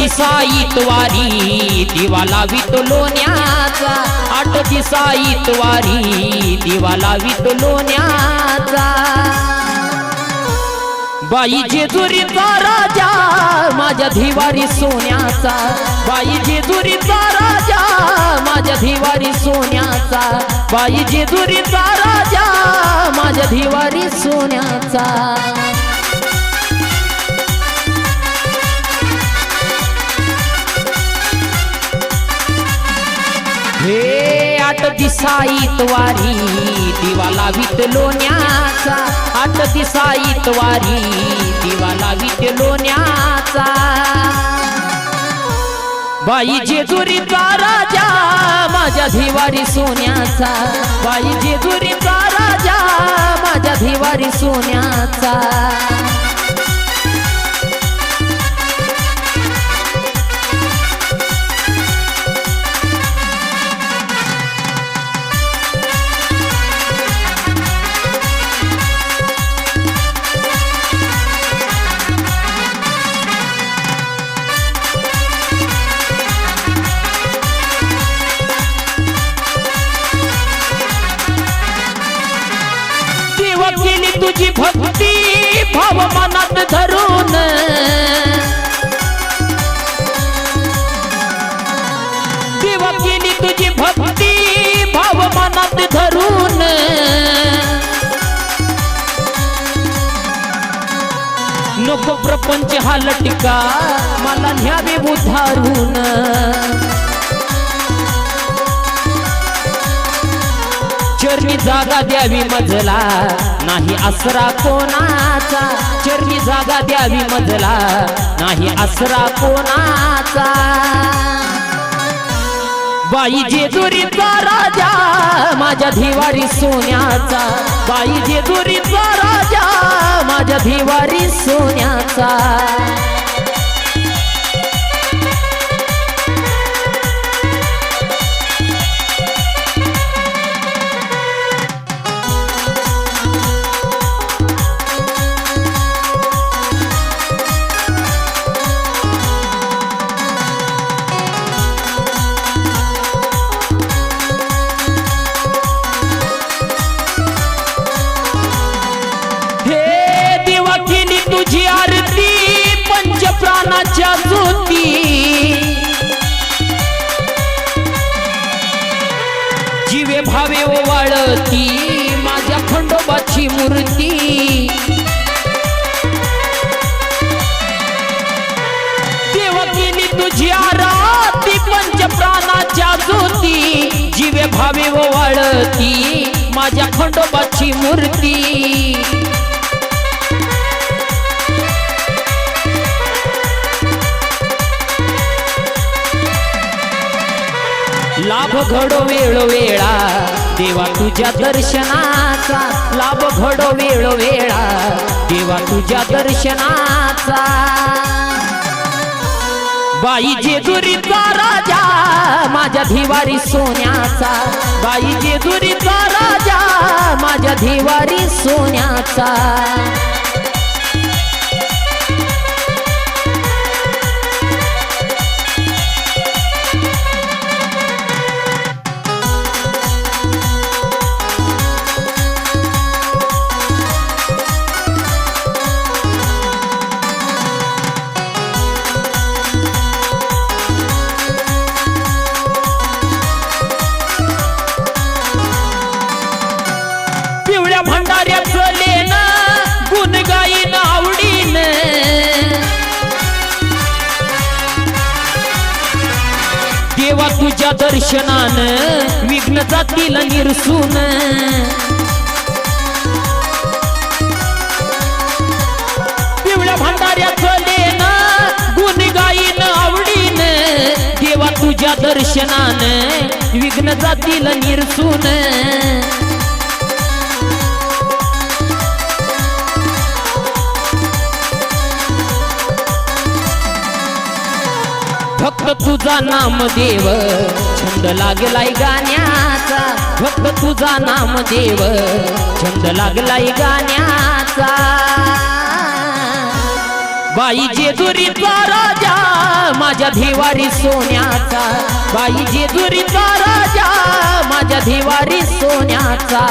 दिसाईत वारी दिवा लावित लोण्याचा. आठ दिसाईत वारी दिवा लावित लोण्याचा. बाई जेजुरीचा राजा माझ्या धिवारी सोन्याचा. बाई जेजुरीचा राजा माझ्या धिवारी सोन्याचा. बाई जेजुरीचा राजा माझ्या धिवारी सोन्याचा. हे आठ दिसाईत वारी दिवा लावित लोण्याचा आठ दिसाईत वारी दिवा लावित लोण्याचा बाई जेजुरीचा राजा माझ्या धिवारी सोन्याचा. बाई जेजुरीचा राजा माझ्या धिवारी सोन्याचा. तुझी भक्ती भाव मनात धरून. देव केली तुझी भक्ती भाव मनात धरून. नको प्रपंच हा लटिका मला न्यावे उधारून चरणी जागा द्यावी मजला. नाही आसरा कोणाचा. चरणी जागा द्यावी मजला. नाही आसरा कोणाचा. बाई जेजुरीचा राजा माझ्या धिवारी सोन्याचा. बाई जेजुरीचा राजा माझ्या धिवारी सोन्याचा. पंच ज्योती. जीवे भावे ओवाळती माझ्या खंडोबाची मूर्ती. देवा तुझी आरती पंच प्राणाच्या ज्योती. जीवे भावे ओवाळती माझ्या खंडोबाची मूर्ती. घडो वेळोवेळा देवा तुझ्या दर्शनाचा लाभ घडो वेळोवेळा देवा तुझ्या दर्शनाचा. बाई जेजुरीचा राजा माझ्या धिवारी सोन्याचा. बाई जेजुरीचा राजा माझ्या धिवारी सोन्याचा. देवा तुझ्या दर्शनान विघ्न जातील निरसून. पिवळ्या भंडाऱ्याचं लेन गुण गाईन आवडीन देवा तुझ्या दर्शनान विघ्न जातील निरसून. तुझा नाम देव. छंद लागलाय गाण्याचा. फक्त तुझा नाम देव. छंद लागलाय गाण्याचा. बाई जेजुरीचा राजा माझ्या धिवारी सोन्याचा. बाई जेजुरीचा राजा माझ्या धिवारी सोन्याचा.